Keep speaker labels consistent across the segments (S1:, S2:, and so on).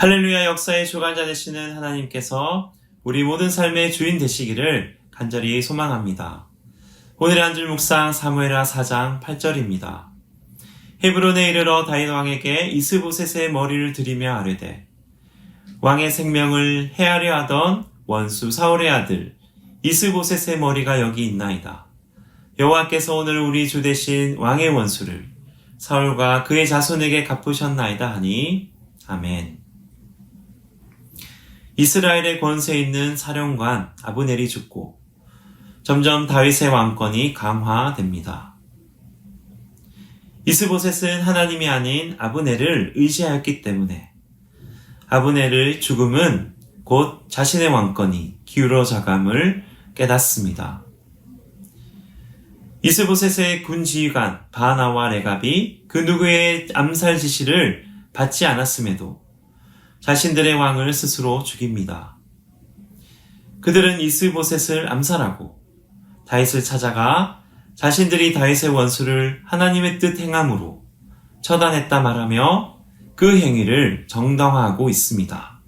S1: 할렐루야 역사의 주관자 되시는 하나님께서 우리 모든 삶의 주인 되시기를 간절히 소망합니다. 오늘의 한줄 묵상 사무엘하 4장 8절입니다. 헤브론에 이르러 다윗 왕에게 이스보셋의 머리를 들이며 아뢰되 왕의 생명을 해하려 하던 원수 사울의 아들 이스보셋의 머리가 여기 있나이다. 여호와께서 오늘 우리 주 대신 왕의 원수를 사울과 그의 자손에게 갚으셨나이다 하니 아멘. 이스라엘의 권세에 있는 사령관 아브넬이 죽고 점점 다윗의 왕권이 강화됩니다. 이스보셋은 하나님이 아닌 아브넬을 의지하였기 때문에 아브넬의 죽음은 곧 자신의 왕권이 기울어져감을 깨닫습니다. 이스보셋의 군 지휘관 바나와 레갑이 그 누구의 암살 지시를 받지 않았음에도 자신들의 왕을 스스로 죽입니다. 그들은 이스보셋을 암살하고 다윗을 찾아가 자신들이 다윗의 원수를 하나님의 뜻 행함으로 처단했다 말하며 그 행위를 정당화하고 있습니다.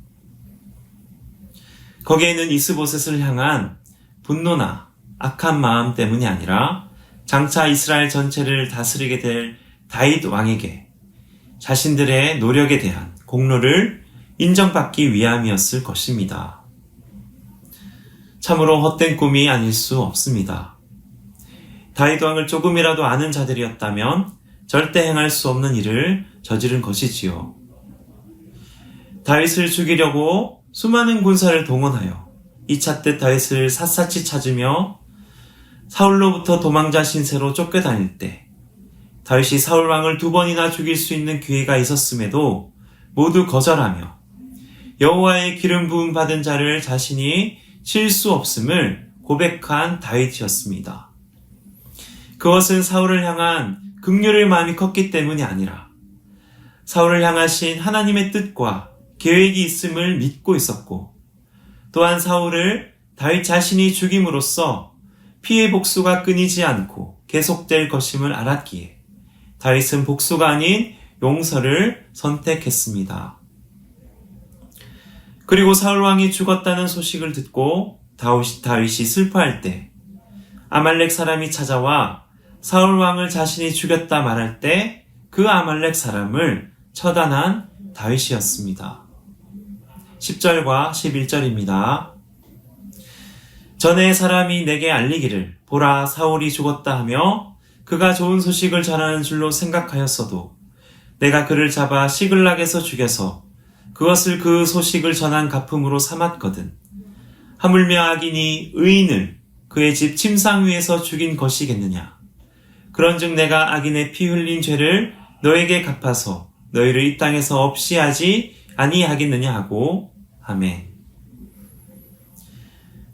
S1: 거기에는 이스보셋을 향한 분노나 악한 마음 때문이 아니라 장차 이스라엘 전체를 다스리게 될 다윗 왕에게 자신들의 노력에 대한 공로를 인정받기 위함이었을 것입니다. 참으로 헛된 꿈이 아닐 수 없습니다. 다윗 왕을 조금이라도 아는 자들이었다면 절대 행할 수 없는 일을 저지른 것이지요. 다윗을 죽이려고 수많은 군사를 동원하여 이차뜻 다윗을 샅샅이 찾으며 사울로부터 도망자 신세로 쫓겨다닐 때 다윗이 사울 왕을 두 번이나 죽일 수 있는 기회가 있었음에도 모두 거절하며 여호와의 기름 부음 받은 자를 자신이 칠수 없음을 고백한 다윗이었습니다. 그것은 사울을 향한 극률의 마음이 컸기 때문이 아니라 사울을 향하신 하나님의 뜻과 계획이 있음을 믿고 있었고 또한 사울을 다윗 자신이 죽임으로써 피해 복수가 끊이지 않고 계속될 것임을 알았기에 다윗은 복수가 아닌 용서를 선택했습니다. 그리고 사울 왕이 죽었다는 소식을 듣고 다윗이 슬퍼할 때 아말렉 사람이 찾아와 사울 왕을 자신이 죽였다 말할 때 그 아말렉 사람을 처단한 다윗이었습니다. 10절과 11절입니다. 전에 사람이 내게 알리기를 보라 사울이 죽었다 하며 그가 좋은 소식을 전하는 줄로 생각하였어도 내가 그를 잡아 시글락에서 죽여서 그것을 그 소식을 전한 가품으로 삼았거든. 하물며 악인이 의인을 그의 집 침상 위에서 죽인 것이겠느냐. 그런즉 내가 악인의 피 흘린 죄를 너에게 갚아서 너희를 이 땅에서 없이 하지 아니하겠느냐 하고 아멘.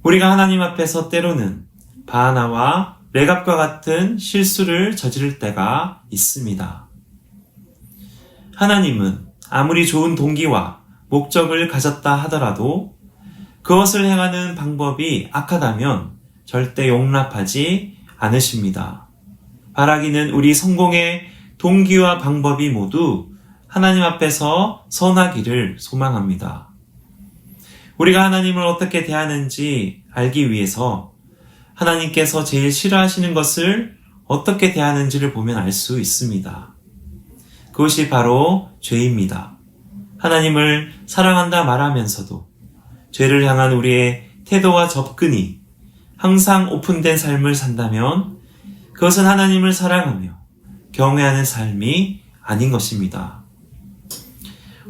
S1: 우리가 하나님 앞에서 때로는 바하나와 레갑과 같은 실수를 저지를 때가 있습니다. 하나님은 아무리 좋은 동기와 목적을 가졌다 하더라도 그것을 행하는 방법이 악하다면 절대 용납하지 않으십니다. 바라기는 우리 성공의 동기와 방법이 모두 하나님 앞에서 선하기를 소망합니다. 우리가 하나님을 어떻게 대하는지 알기 위해서 하나님께서 제일 싫어하시는 것을 어떻게 대하는지를 보면 알 수 있습니다. 그것이 바로 죄입니다. 하나님을 사랑한다 말하면서도 죄를 향한 우리의 태도와 접근이 항상 오픈된 삶을 산다면 그것은 하나님을 사랑하며 경외하는 삶이 아닌 것입니다.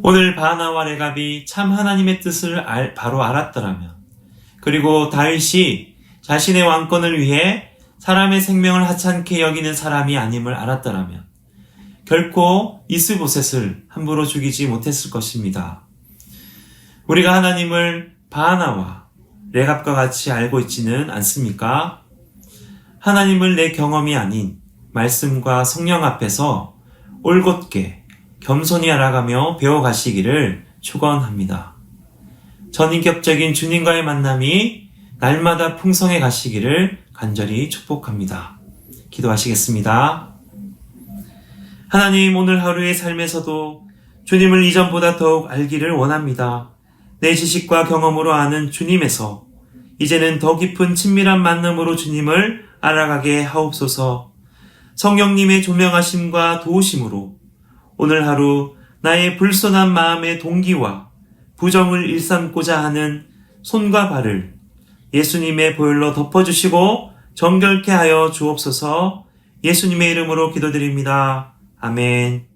S1: 오늘 바나와 레갑이 참 하나님의 뜻을 알, 바로 알았더라면, 그리고 다윗이 자신의 왕권을 위해 사람의 생명을 하찮게 여기는 사람이 아님을 알았더라면, 결코 이스보셋을 함부로 죽이지 못했을 것입니다. 우리가 하나님을 바나와 레갑과 같이 알고 있지는 않습니까? 하나님을 내 경험이 아닌 말씀과 성령 앞에서 올곧게 겸손히 알아가며 배워가시기를 축원합니다. 전인격적인 주님과의 만남이 날마다 풍성해 가시기를 간절히 축복합니다. 기도하시겠습니다. 하나님 오늘 하루의 삶에서도 주님을 이전보다 더욱 알기를 원합니다. 내 지식과 경험으로 아는 주님에서 이제는 더 깊은 친밀한 만남으로 주님을 알아가게 하옵소서. 성령님의 조명하심과 도우심으로 오늘 하루 나의 불손한 마음의 동기와 부정을 일삼고자 하는 손과 발을 예수님의 보혈로 덮어주시고 정결케 하여 주옵소서 예수님의 이름으로 기도드립니다. 아멘.